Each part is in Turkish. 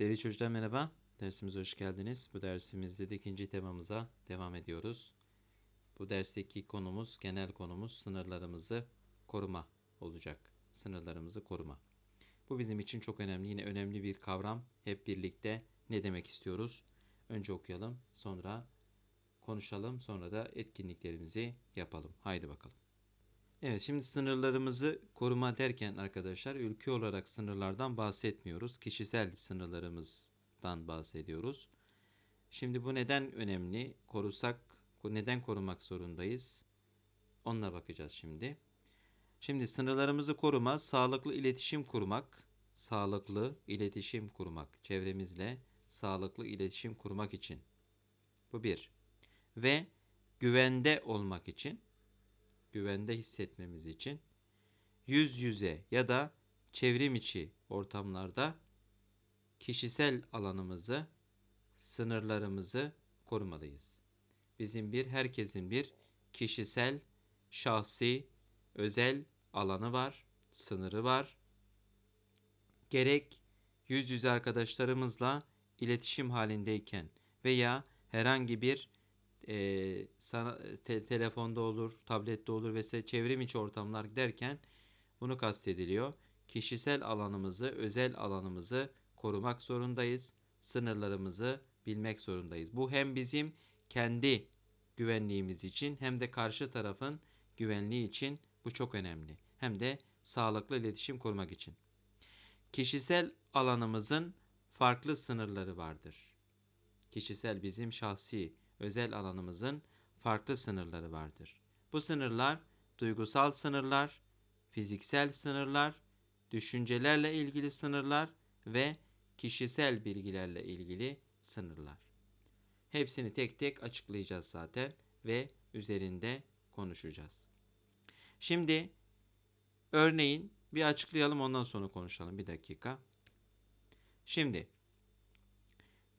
Sevgili çocuklar merhaba. Dersimize hoş geldiniz. Bu dersimizde de ikinci temamıza devam ediyoruz. Bu dersteki konumuz, genel konumuz sınırlarımızı koruma olacak. Sınırlarımızı koruma. Bu bizim için çok önemli. Yine önemli bir kavram. Hep birlikte ne demek istiyoruz? Önce okuyalım, sonra konuşalım, sonra da etkinliklerimizi yapalım. Haydi bakalım. Evet, şimdi sınırlarımızı koruma derken arkadaşlar ülke olarak sınırlardan bahsetmiyoruz. Kişisel sınırlarımızdan bahsediyoruz. Şimdi bu neden önemli? Korusak, neden korumak zorundayız? Onunla bakacağız şimdi. Şimdi sınırlarımızı koruma, sağlıklı iletişim kurmak, sağlıklı iletişim kurmak, çevremizle sağlıklı iletişim kurmak için. Bu bir. Ve güvende olmak için güvende hissetmemiz için yüz yüze ya da çevrim içi ortamlarda kişisel alanımızı, sınırlarımızı korumalıyız. Bizim bir, herkesin bir kişisel, şahsi, özel alanı var, sınırı var. Gerek yüz yüze arkadaşlarımızla iletişim halindeyken veya herhangi bir e, sana, te, telefonda olur, tablette olur vesaire çevrim içi ortamlar derken bunu kastediliyor. Kişisel alanımızı, özel alanımızı korumak zorundayız. Sınırlarımızı bilmek zorundayız. Bu hem bizim kendi güvenliğimiz için hem de karşı tarafın güvenliği için bu çok önemli. Hem de sağlıklı iletişim kurmak için. Kişisel alanımızın farklı sınırları vardır. Kişisel bizim şahsi özel alanımızın farklı sınırları vardır. Bu sınırlar duygusal sınırlar, fiziksel sınırlar, düşüncelerle ilgili sınırlar ve kişisel bilgilerle ilgili sınırlar. Hepsini tek tek açıklayacağız zaten ve üzerinde konuşacağız. Şimdi örneğin bir açıklayalım ondan sonra konuşalım bir dakika. Şimdi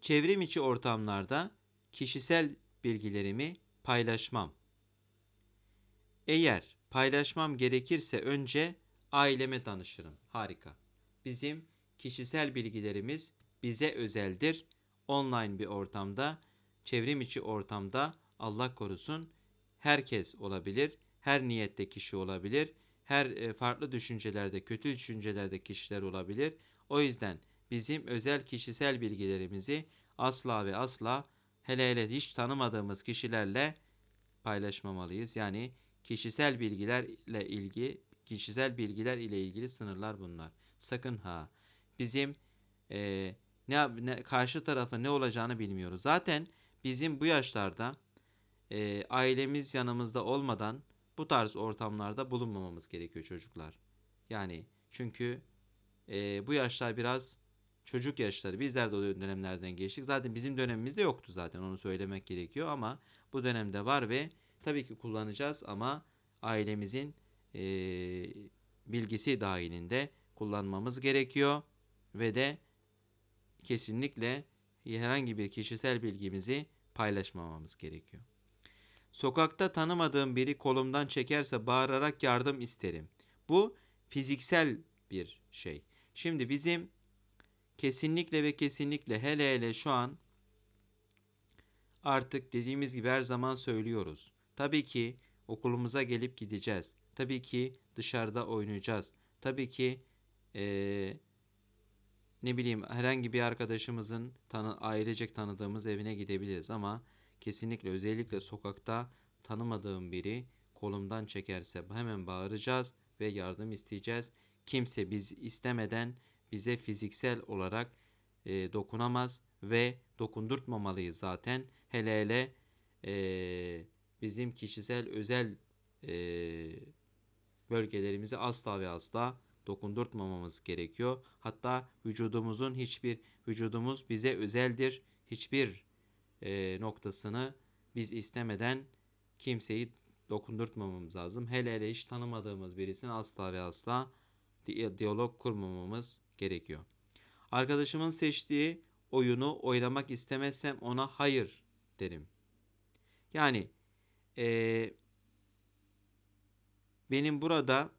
çevrim içi ortamlarda kişisel bilgilerimi paylaşmam. Eğer paylaşmam gerekirse önce aileme danışırım. Harika. Bizim kişisel bilgilerimiz bize özeldir. Online bir ortamda, çevrim içi ortamda Allah korusun herkes olabilir. Her niyette kişi olabilir. Her e, farklı düşüncelerde, kötü düşüncelerde kişiler olabilir. O yüzden bizim özel kişisel bilgilerimizi asla ve asla hele hele hiç tanımadığımız kişilerle paylaşmamalıyız. Yani kişisel bilgilerle ilgi, kişisel bilgiler ile ilgili sınırlar bunlar. Sakın ha. Bizim e, ne, ne karşı tarafı ne olacağını bilmiyoruz. Zaten bizim bu yaşlarda e, ailemiz yanımızda olmadan bu tarz ortamlarda bulunmamamız gerekiyor çocuklar. Yani çünkü e, bu yaşlar biraz çocuk yaşları bizler de o dönemlerden geçtik. Zaten bizim dönemimizde yoktu zaten onu söylemek gerekiyor ama bu dönemde var ve tabii ki kullanacağız ama ailemizin e, bilgisi dahilinde kullanmamız gerekiyor ve de kesinlikle herhangi bir kişisel bilgimizi paylaşmamamız gerekiyor. Sokakta tanımadığım biri kolumdan çekerse bağırarak yardım isterim. Bu fiziksel bir şey. Şimdi bizim kesinlikle ve kesinlikle hele hele şu an artık dediğimiz gibi her zaman söylüyoruz. Tabii ki okulumuza gelip gideceğiz. Tabii ki dışarıda oynayacağız. Tabii ki ee, ne bileyim herhangi bir arkadaşımızın tanı, ailecek tanıdığımız evine gidebiliriz ama kesinlikle özellikle sokakta tanımadığım biri kolumdan çekerse hemen bağıracağız ve yardım isteyeceğiz. Kimse biz istemeden bize fiziksel olarak e, dokunamaz ve dokundurtmamalıyız zaten. Hele hele e, bizim kişisel özel e, bölgelerimizi asla ve asla dokundurtmamamız gerekiyor. Hatta vücudumuzun hiçbir vücudumuz bize özeldir. Hiçbir e, noktasını biz istemeden kimseyi dokundurtmamamız lazım. Hele hele hiç tanımadığımız birisini asla ve asla diyalog kurmamamız gerekiyor. Arkadaşımın seçtiği oyunu oynamak istemezsem ona hayır derim. Yani ee, benim burada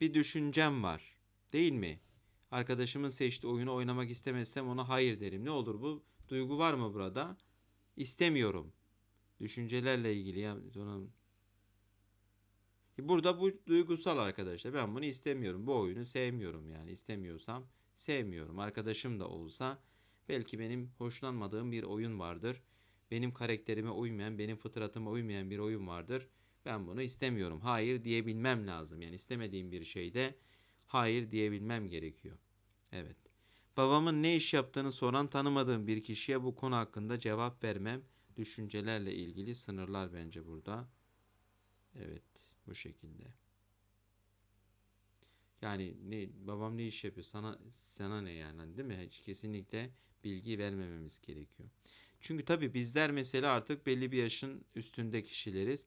bir düşüncem var değil mi? Arkadaşımın seçtiği oyunu oynamak istemezsem ona hayır derim. Ne olur bu? Duygu var mı burada? İstemiyorum. Düşüncelerle ilgili ya. Ona... Burada bu duygusal arkadaşlar. Ben bunu istemiyorum. Bu oyunu sevmiyorum yani. İstemiyorsam sevmiyorum. Arkadaşım da olsa belki benim hoşlanmadığım bir oyun vardır. Benim karakterime uymayan, benim fıtratıma uymayan bir oyun vardır. Ben bunu istemiyorum. Hayır diyebilmem lazım. Yani istemediğim bir şeyde hayır diyebilmem gerekiyor. Evet. Babamın ne iş yaptığını soran tanımadığım bir kişiye bu konu hakkında cevap vermem düşüncelerle ilgili sınırlar bence burada. Evet, bu şekilde. Yani ne babam ne iş yapıyor? Sana sana ne yani hani değil mi? Hiç kesinlikle bilgi vermememiz gerekiyor. Çünkü tabii bizler mesela artık belli bir yaşın üstünde kişileriz.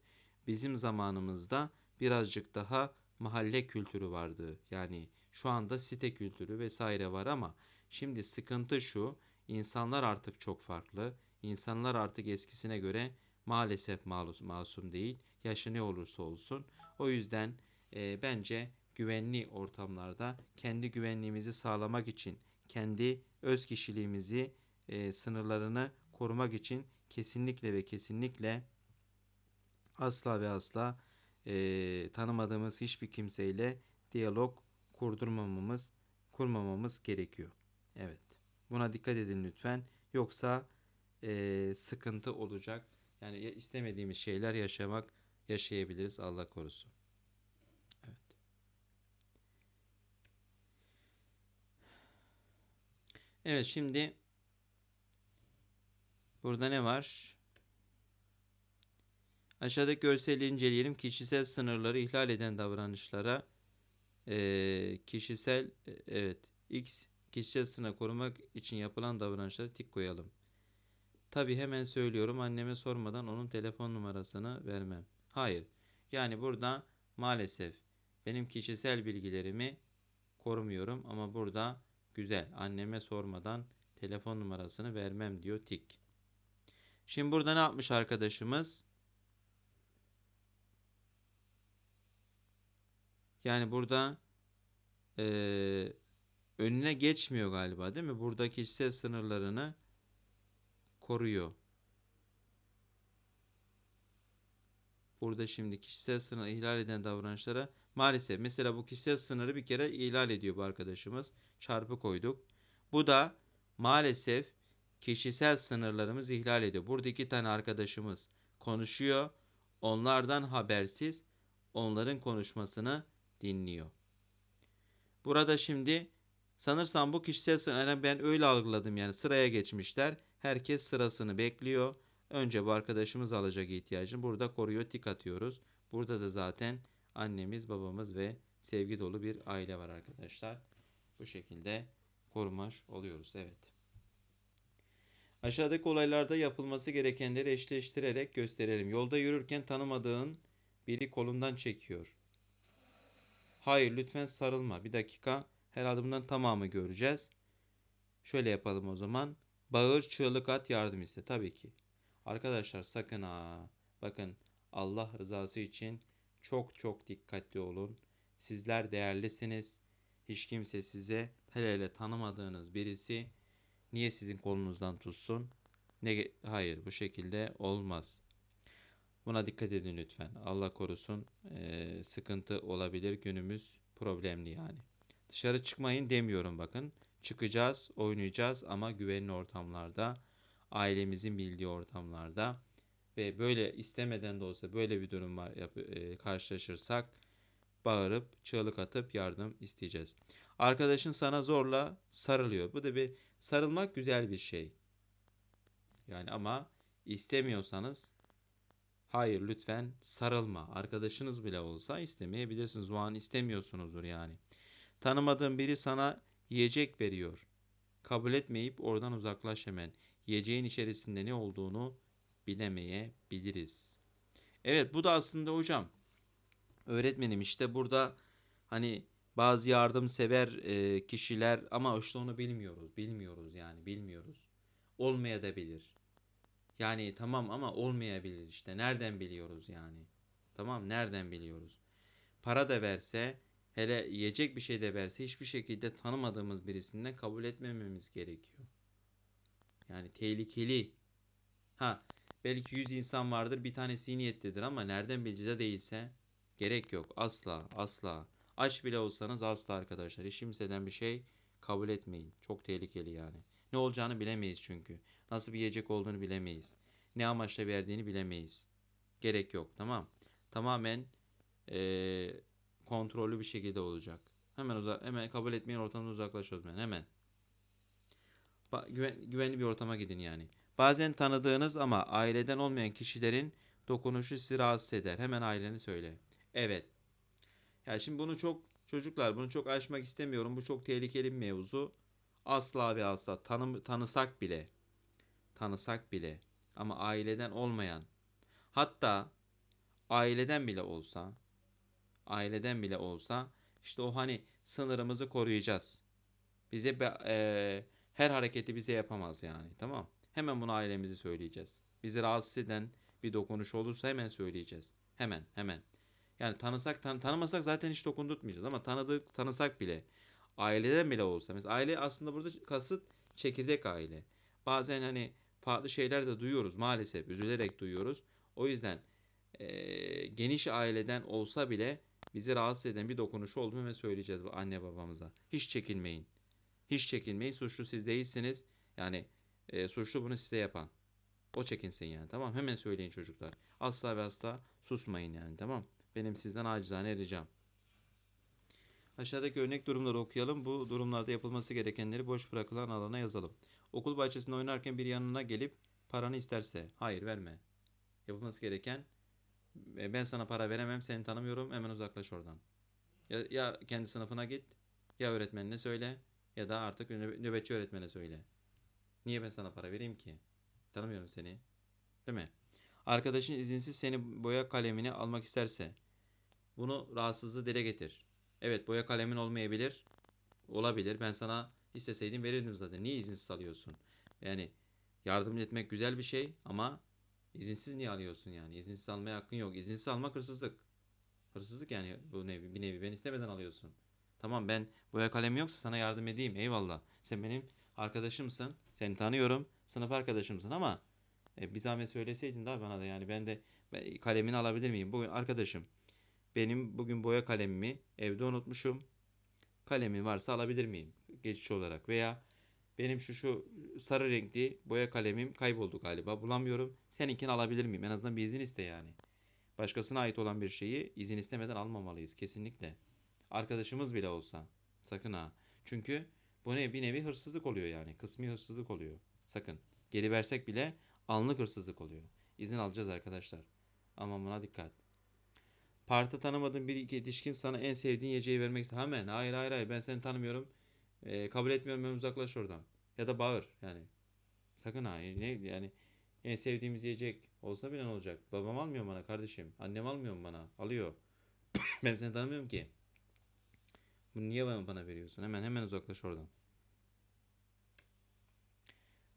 Bizim zamanımızda birazcık daha mahalle kültürü vardı. Yani şu anda site kültürü vesaire var ama şimdi sıkıntı şu. insanlar artık çok farklı. İnsanlar artık eskisine göre maalesef masum değil. Yaşı ne olursa olsun. O yüzden e, bence güvenli ortamlarda kendi güvenliğimizi sağlamak için, kendi öz kişiliğimizi, e, sınırlarını korumak için kesinlikle ve kesinlikle asla ve asla e, tanımadığımız hiçbir kimseyle diyalog kurdurmamamız, kurmamamız gerekiyor. Evet. Buna dikkat edin lütfen. Yoksa e, sıkıntı olacak. Yani istemediğimiz şeyler yaşamak yaşayabiliriz. Allah korusun. Evet. Evet şimdi burada ne var? Aşağıdaki görseli inceleyelim. Kişisel sınırları ihlal eden davranışlara e, kişisel e, evet X kişisel sınır korumak için yapılan davranışlara tik koyalım. Tabi hemen söylüyorum anneme sormadan onun telefon numarasını vermem. Hayır. Yani burada maalesef benim kişisel bilgilerimi korumuyorum ama burada güzel anneme sormadan telefon numarasını vermem diyor tik. Şimdi burada ne yapmış arkadaşımız? Yani burada e, önüne geçmiyor galiba değil mi? Burada kişisel sınırlarını koruyor. Burada şimdi kişisel sınırı ihlal eden davranışlara maalesef mesela bu kişisel sınırı bir kere ihlal ediyor bu arkadaşımız. Çarpı koyduk. Bu da maalesef kişisel sınırlarımız ihlal ediyor. Burada iki tane arkadaşımız konuşuyor. Onlardan habersiz onların konuşmasını dinliyor. Burada şimdi sanırsam bu kişisel sınır ben öyle algıladım yani sıraya geçmişler. Herkes sırasını bekliyor. Önce bu arkadaşımız alacak ihtiyacını burada koruyor tik atıyoruz. Burada da zaten annemiz, babamız ve sevgi dolu bir aile var arkadaşlar. Bu şekilde korumuş oluyoruz. Evet. Aşağıdaki olaylarda yapılması gerekenleri eşleştirerek gösterelim. Yolda yürürken tanımadığın biri kolundan çekiyor. Hayır lütfen sarılma. Bir dakika. Herhalde bundan tamamı göreceğiz. Şöyle yapalım o zaman. Bağır, çığlık at, yardım iste. Tabii ki. Arkadaşlar sakın ha. Bakın Allah rızası için çok çok dikkatli olun. Sizler değerlisiniz. Hiç kimse size hele hele tanımadığınız birisi niye sizin kolunuzdan tutsun? Ne hayır bu şekilde olmaz. Buna dikkat edin lütfen. Allah korusun ee, sıkıntı olabilir. Günümüz problemli yani. Dışarı çıkmayın demiyorum bakın. Çıkacağız, oynayacağız ama güvenli ortamlarda, ailemizin bildiği ortamlarda ve böyle istemeden de olsa böyle bir durum var, e, karşılaşırsak bağırıp çığlık atıp yardım isteyeceğiz. Arkadaşın sana zorla sarılıyor. Bu da bir sarılmak güzel bir şey. Yani ama istemiyorsanız hayır lütfen sarılma. Arkadaşınız bile olsa istemeyebilirsiniz. O an istemiyorsunuzdur yani. Tanımadığın biri sana yiyecek veriyor. Kabul etmeyip oradan uzaklaş hemen. Yiyeceğin içerisinde ne olduğunu bilemeyebiliriz. Evet bu da aslında hocam öğretmenim işte burada hani bazı yardımsever e, kişiler ama işte onu bilmiyoruz. Bilmiyoruz yani bilmiyoruz. Olmaya da bilir. Yani tamam ama olmayabilir işte. Nereden biliyoruz yani? Tamam nereden biliyoruz? Para da verse hele yiyecek bir şey de verse hiçbir şekilde tanımadığımız birisinden kabul etmememiz gerekiyor. Yani tehlikeli. Ha belki 100 insan vardır bir tanesi iyi niyetlidir ama nereden bileceğiz değilse gerek yok. Asla asla. Aç bile olsanız asla arkadaşlar. Hiç kimseden bir şey kabul etmeyin. Çok tehlikeli yani. Ne olacağını bilemeyiz çünkü. Nasıl bir yiyecek olduğunu bilemeyiz. Ne amaçla verdiğini bilemeyiz. Gerek yok tamam. Tamamen eee, kontrollü bir şekilde olacak. Hemen uza hemen kabul etmeyin ortamdan uzaklaş o zaman hemen. Ba- güven- güvenli bir ortama gidin yani. Bazen tanıdığınız ama aileden olmayan kişilerin dokunuşu sizi rahatsız eder. Hemen aileni söyle. Evet. Ya şimdi bunu çok çocuklar bunu çok aşmak istemiyorum. Bu çok tehlikeli bir mevzu. Asla ve asla tanı, tanısak bile tanısak bile ama aileden olmayan hatta aileden bile olsa aileden bile olsa işte o hani sınırımızı koruyacağız. Bize eee, her hareketi bize yapamaz yani tamam. Hemen bunu ailemizi söyleyeceğiz. Bizi rahatsız eden bir dokunuş olursa hemen söyleyeceğiz. Hemen hemen. Yani tanısak tan tanımasak zaten hiç dokundurtmayacağız ama tanıdık tanısak bile aileden bile olsa mesela aile aslında burada kasıt çekirdek aile. Bazen hani farklı şeyler de duyuyoruz maalesef üzülerek duyuyoruz. O yüzden eee, geniş aileden olsa bile bizi rahatsız eden bir dokunuş olduğunu ve söyleyeceğiz bu anne babamıza. Hiç çekinmeyin. Hiç çekinmeyin. Suçlu siz değilsiniz. Yani eee, suçlu bunu size yapan. O çekinsin yani tamam. Hemen söyleyin çocuklar. Asla ve asla susmayın yani tamam. Benim sizden acizane ricam. Aşağıdaki örnek durumları okuyalım. Bu durumlarda yapılması gerekenleri boş bırakılan alana yazalım. Okul bahçesinde oynarken bir yanına gelip paranı isterse, hayır verme. Yapılması gereken, "E, ben sana para veremem, seni tanımıyorum, hemen uzaklaş oradan. Ya, ya kendi sınıfına git, ya öğretmenine söyle, ya da artık nöbe- nöbetçi öğretmene söyle. Niye ben sana para vereyim ki? Tanımıyorum seni. Değil mi? Arkadaşın izinsiz seni boya kalemini almak isterse, bunu rahatsızlığı dile getir. Evet boya kalemin olmayabilir. Olabilir. Ben sana isteseydim verirdim zaten. Niye izinsiz alıyorsun? Yani yardım etmek güzel bir şey ama izinsiz niye alıyorsun yani? İzinsiz almaya hakkın yok. İzinsiz almak hırsızlık. Hırsızlık yani bu nevi bir nevi. Ben istemeden alıyorsun. Tamam ben boya kalemim yoksa sana yardım edeyim. Eyvallah. Sen benim arkadaşımsın. Seni tanıyorum. Sınıf arkadaşımsın ama e, bir zahmet söyleseydin daha bana da yani ben de ben, kalemini alabilir miyim? Bugün arkadaşım benim bugün boya kalemimi evde unutmuşum. Kalemi varsa alabilir miyim? Geçici olarak veya benim şu şu sarı renkli boya kalemim kayboldu galiba. Bulamıyorum. Seninkini alabilir miyim? En azından bir izin iste yani. Başkasına ait olan bir şeyi izin istemeden almamalıyız kesinlikle. Arkadaşımız bile olsa. Sakın ha. Çünkü bu ne bir nevi hırsızlık oluyor yani. Kısmi hırsızlık oluyor. Sakın. Geri versek bile anlık hırsızlık oluyor. İzin alacağız arkadaşlar. Aman buna dikkat. Parti tanımadığın bir yetişkin sana en sevdiğin yiyeceği vermek ister. Hemen hayır hayır hayır ben seni tanımıyorum. Ee, kabul etmiyorum ben uzaklaş oradan. Ya da bağır yani. Sakın ha ne yani en sevdiğimiz yiyecek olsa bile ne olacak? Babam almıyor bana kardeşim. Annem almıyor bana? Alıyor. Ben seni tanımıyorum ki. Bunu niye bana, bana veriyorsun? Hemen hemen uzaklaş oradan.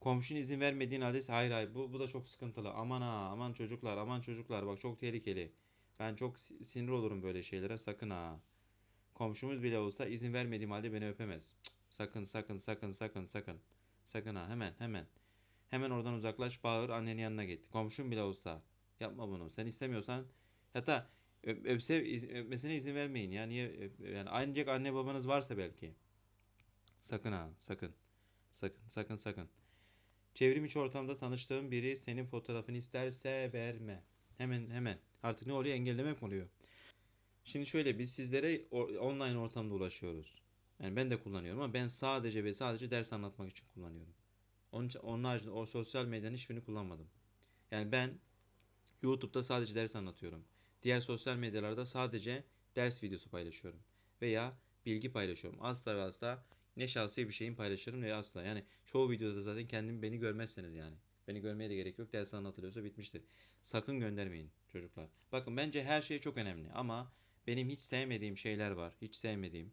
Komşun izin vermediğin halde hayır hayır bu, bu da çok sıkıntılı. Aman ha aman çocuklar aman çocuklar bak çok tehlikeli. Ben çok si- sinir olurum böyle şeylere sakın ha. Komşumuz bile olsa izin vermediğim halde beni öpemez. Sakın sakın sakın sakın sakın. Sakın ha hemen hemen. Hemen oradan uzaklaş bağır annenin yanına git. Komşun bile olsa yapma bunu. Sen istemiyorsan hatta öp, öpse öpmesine izin vermeyin. Ya niye yani ancak anne babanız varsa belki. Sakın ha sakın. Sakın sakın sakın. Çevrim içi ortamda tanıştığın biri senin fotoğrafını isterse verme. Hemen hemen. Artık ne oluyor? Engellemek mi oluyor? Şimdi şöyle biz sizlere online ortamda ulaşıyoruz. Yani ben de kullanıyorum ama ben sadece ve sadece ders anlatmak için kullanıyorum. Onun, için- onun haricinde o sosyal medyanın hiçbirini kullanmadım. Yani ben YouTube'da sadece ders anlatıyorum. Diğer sosyal medyalarda sadece ders videosu paylaşıyorum. Veya bilgi paylaşıyorum. Asla ve asla ne şahsi bir şeyin paylaşırım ne asla. Yani çoğu videoda zaten kendim beni görmezseniz yani. Beni görmeye de gerek yok. Ders anlatılıyorsa bitmiştir. Sakın göndermeyin çocuklar. Bakın bence her şey çok önemli ama benim hiç sevmediğim şeyler var. Hiç sevmediğim.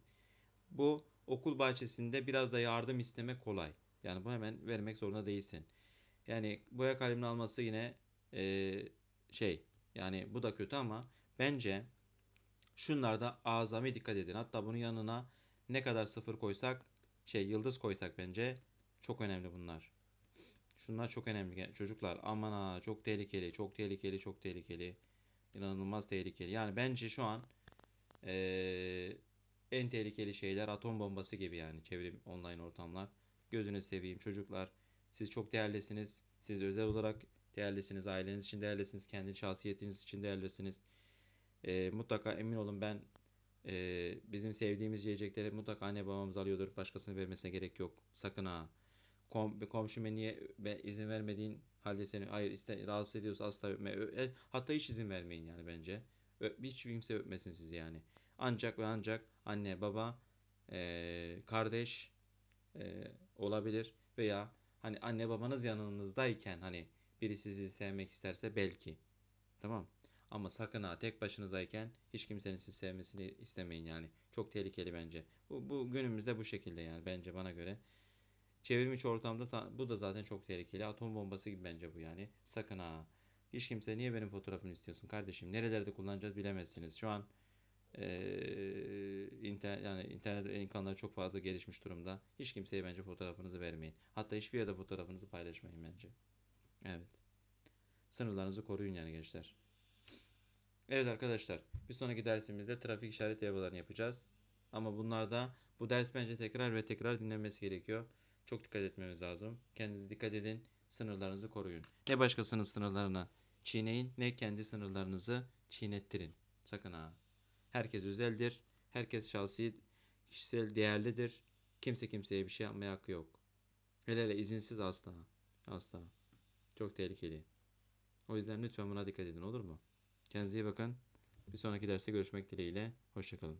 Bu okul bahçesinde biraz da yardım istemek kolay. Yani bunu hemen vermek zorunda değilsin. Yani boya kalemini alması yine eee, şey yani bu da kötü ama bence Şunlarda azami dikkat edin. Hatta bunun yanına ne kadar sıfır koysak, şey yıldız koysak bence çok önemli bunlar. Şunlar çok önemli çocuklar. Aman ha çok tehlikeli, çok tehlikeli, çok tehlikeli. İnanılmaz tehlikeli. Yani bence şu an eee, en tehlikeli şeyler atom bombası gibi yani çevrim online ortamlar. Gözünü seveyim çocuklar. Siz çok değerlisiniz. Siz özel olarak değerlisiniz. Aileniz için değerlisiniz. Kendi şahsiyetiniz için değerlisiniz. Eee, mutlaka emin olun ben eee, bizim sevdiğimiz yiyecekleri mutlaka anne babamız alıyordur. Başkasının vermesine gerek yok. Sakın ha. Kom komşuma niye be- izin vermediğin halde seni hayır iste rahatsız ediyorsa asla e, hatta hiç izin vermeyin yani bence. Hiç kimse öpmesin sizi yani. Ancak ve ancak anne, baba, eee, kardeş eee, olabilir veya hani anne babanız yanınızdayken hani biri sizi sevmek isterse belki. Tamam. Ama sakın ha tek başınızayken hiç kimsenin sizi sevmesini istemeyin yani. Çok tehlikeli bence. Bu, bu günümüzde bu şekilde yani bence bana göre. Çevrim içi ortamda ta- bu da zaten çok tehlikeli. Atom bombası gibi bence bu yani. Sakın ha. Hiç kimse niye benim fotoğrafımı istiyorsun kardeşim? Nerelerde kullanacağız bilemezsiniz. Şu an eee internet yani internet imkanları çok fazla gelişmiş durumda. Hiç kimseye bence fotoğrafınızı vermeyin. Hatta hiçbir yerde fotoğrafınızı paylaşmayın bence. Evet. Sınırlarınızı koruyun yani gençler. Evet arkadaşlar, bir sonraki dersimizde trafik işaret levhalarını yapacağız. Ama bunlarda bu ders bence tekrar ve tekrar dinlenmesi gerekiyor. Çok dikkat etmemiz lazım. Kendinize dikkat edin, sınırlarınızı koruyun. Ne başkasının sınırlarını çiğneyin, ne kendi sınırlarınızı çiğnettirin. Sakın ha. Herkes özeldir, herkes şahsi, kişisel değerlidir. Kimse kimseye bir şey yapmaya hakkı yok. Hele hele izinsiz asla. Asla. Çok tehlikeli. O yüzden lütfen buna dikkat edin olur mu? Kendinize iyi bakın. Bir sonraki derste görüşmek dileğiyle. Hoşçakalın.